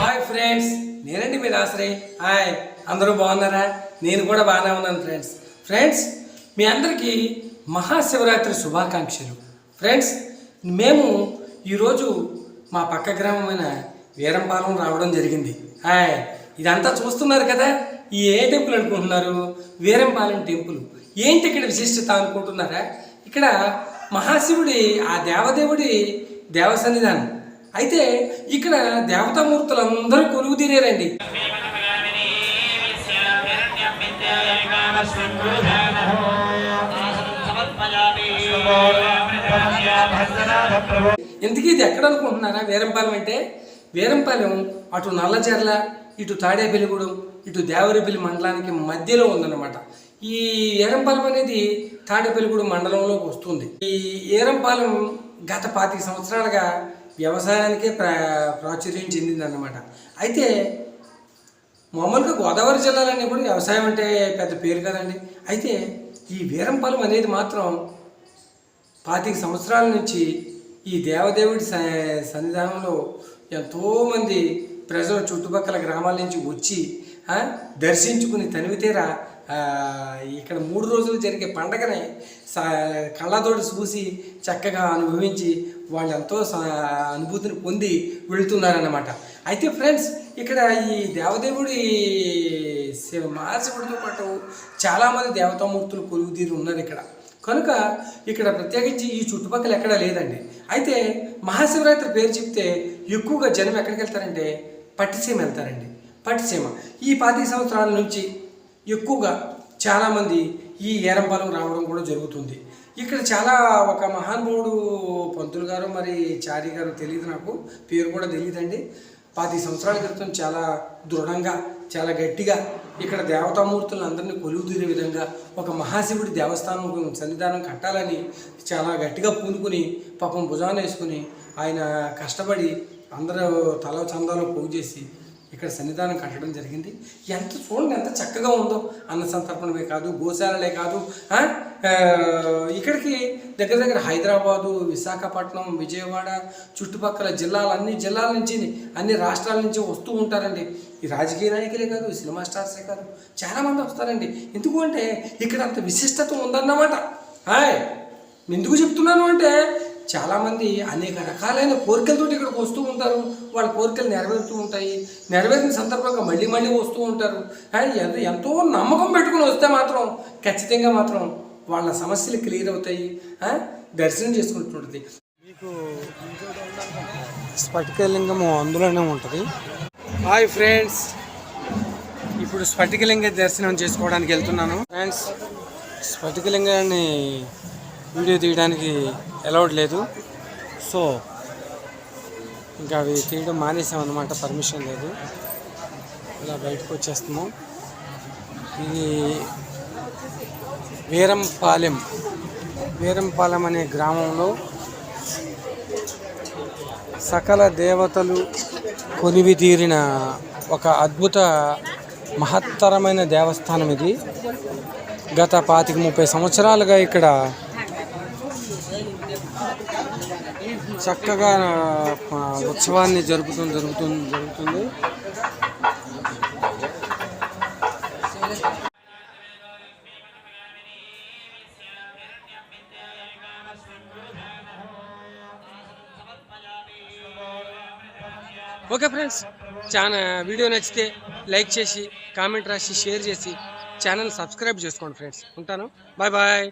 Hi friends నేనండి మీ Dasari. Hi అందరూ బాగున్నారా? నేను కూడా బాగానే ఉన్నాను ఫ్రెండ్స్ ఫ్రెండ్స్ మీ అందరికీ మహాశివరాత్రి శుభాకాంక్షలు. ఫ్రెండ్స్ మేము ఈరోజు మా పక్క గ్రామమైన వీరంపాలెం రావడం జరిగింది. హాయ్ ఇదంతా చూస్తున్నారు కదా? ఈ ఏ టెంపుల్ అనుకుంటున్నారు? వీరంపాలెం టెంపుల్. ఏంటి ఇక్కడ విశిష్టత అనుకుంటున్నారా? ఇక్కడ మహాశివుడి ఆ దేవదేవుడి దేవ సన్నిధానం అయితే ఇక్కడ దేవతామూర్తులందరూ కొలువు తీరారండి ఇంతకీ ఇది ఎక్కడ అనుకుంటున్నారా? వీరంపాలెం అంటే వీరంపాలెం అటు నల్లచెర్ల ఇటు తాడేపల్లిగూడెం ఇటు దేవరపల్లి మండలానికి మధ్యలో ఉందన్నమాట. ఈ ఏరంపాలెం అనేది తాడేపల్లిగూడెం మండలంలోకి వస్తుంది. ఈ ఏరంపాలెం గత పాతిక సంవత్సరాలుగా వ్యవసాయానికే ప్రా ప్రాచుర్యం చెందిందన్నమాట. అయితే మామూలుగా గోదావరి జిల్లాలన్నీ కూడా వ్యవసాయం అంటే పెద్ద పేరు కదండి. అయితే ఈ వీరంపాలెం అనేది మాత్రం పాతిక సంవత్సరాల నుంచి ఈ దేవదేవుడి స- సన్నిధానంలో ఎంతోమంది ప్రజలు చుట్టుపక్కల గ్రామాల నుంచి వచ్చి దర్శించుకుని తనివితీరా ఇక్కడ మూడు రోజులు జరిగే పండగని కళ్ళతోటి చూసి చక్కగా అనుభవించి వాళ్ళు ఎంతో అనుభూతిని పొంది వెళుతున్నారన్నమాట. అయితే ఫ్రెండ్స్ ఇక్కడ ఈ దేవదేవుడి శివ మహాశివుడితో పాటు చాలామంది దేవతామూర్తులు కొలువుతీరి ఉన్నారు ఇక్కడ. కనుక ఇక్కడ ప్రత్యేకించి ఈ చుట్టుపక్కల ఎక్కడా లేదండి. అయితే మహాశివరాత్రి పేరు చెప్తే ఎక్కువగా జనం ఎక్కడికి వెళ్తారంటే పట్టిసీమ వెళ్తారండి. పట్టిసీమ. ఈ పాతిక సంవత్సరాల నుంచి ఎక్కువగా చాలామంది ఈ ఏరంపాలెం రావడం కూడా జరుగుతుంది. ఇక్కడ చాలా ఒక మహానుభావుడు పంతులు గారు మరి చారి గారు తెలియదు నాకు. పేరు కూడా తెలియదండి పాతి సంవత్సరాల క్రితం చాలా దృఢంగా చాలా గట్టిగా ఇక్కడ దేవతామూర్తులను అందరినీ కొలువు తీరే విధంగా ఒక మహాశివుడి దేవస్థానం సన్నిధానం కట్టాలని చాలా గట్టిగా పూనుకుని పాపం భుజాన్ని వేసుకుని ఆయన కష్టపడి అందరూ తల చందాలు పోగు చేసి ఇక్కడ సన్నిధానం కట్టడం జరిగింది. ఎంత చూడండి ఎంత చక్కగా ఉందో. అన్న సంతర్పణమే కాదు గోశాలలే కాదు ఇక్కడికి దగ్గర దగ్గర హైదరాబాదు విశాఖపట్నం విజయవాడ చుట్టుపక్కల జిల్లాలు అన్ని జిల్లాల నుంచి అన్ని రాష్ట్రాల నుంచి వస్తూ ఉంటారండి. ఈ రాజకీయ నాయకులే కాదు సినిమా స్టార్సే కాదు చాలామంది వస్తారండి. ఎందుకు అంటే ఇక్కడ అంత విశిష్టత ఉందన్నమాట. హాయ్ ఎందుకు చెప్తున్నాను అంటే చాలామంది అనేక రకాలైన కోరికలతో ఇక్కడికి వస్తూ ఉంటారు. వాళ్ళ కోరికలు నెరవేరుతూ ఉంటాయి. నెరవేరిన సందర్భంగా మళ్ళీ మళ్ళీ వస్తూ ఉంటారు. ఎంత ఎంతో నమ్మకం పెట్టుకుని వస్తే మాత్రం ఖచ్చితంగా మాత్రం వాళ్ళ సమస్యలు క్లియర్ అవుతాయి. దర్శనం చేసుకుంటుంటుంది మీకు స్ఫటికలింగము అందులోనే ఉంటుంది. Hi friends. ఇప్పుడు స్ఫటికలింగ దర్శనం చేసుకోవడానికి వెళ్తున్నాను. ఫ్రెండ్స్ స్ఫటికలింగాన్ని వీడియో తీయడానికి అలౌడ్ లేదు. సో ఇంకా అవి తీయడం మానేసాం అనమాట పర్మిషన్ లేదు. ఇలా బయటకు వచ్చేస్తున్నాం. ఇది వీరంపాలెం. వీరంపాలెం అనే గ్రామంలో సకల దేవతలు కొనివి తీరిన ఒక అద్భుత మహత్తరమైన దేవస్థానం ఇది. గత పాతిక ముప్పై సంవత్సరాలుగా ఇక్కడ చక్కగా ఉత్సవాన్ని జరుపుతూ జరుగుతుంది జరుగుతుంది ఓకే ఫ్రెండ్స్ చాలా వీడియో నచ్చితే లైక్ చేసి కామెంట్ రాసి షేర్ చేసి ఛానల్ సబ్స్క్రైబ్ చేసుకోండి ఫ్రెండ్స్. ఉంటాను. Bye bye.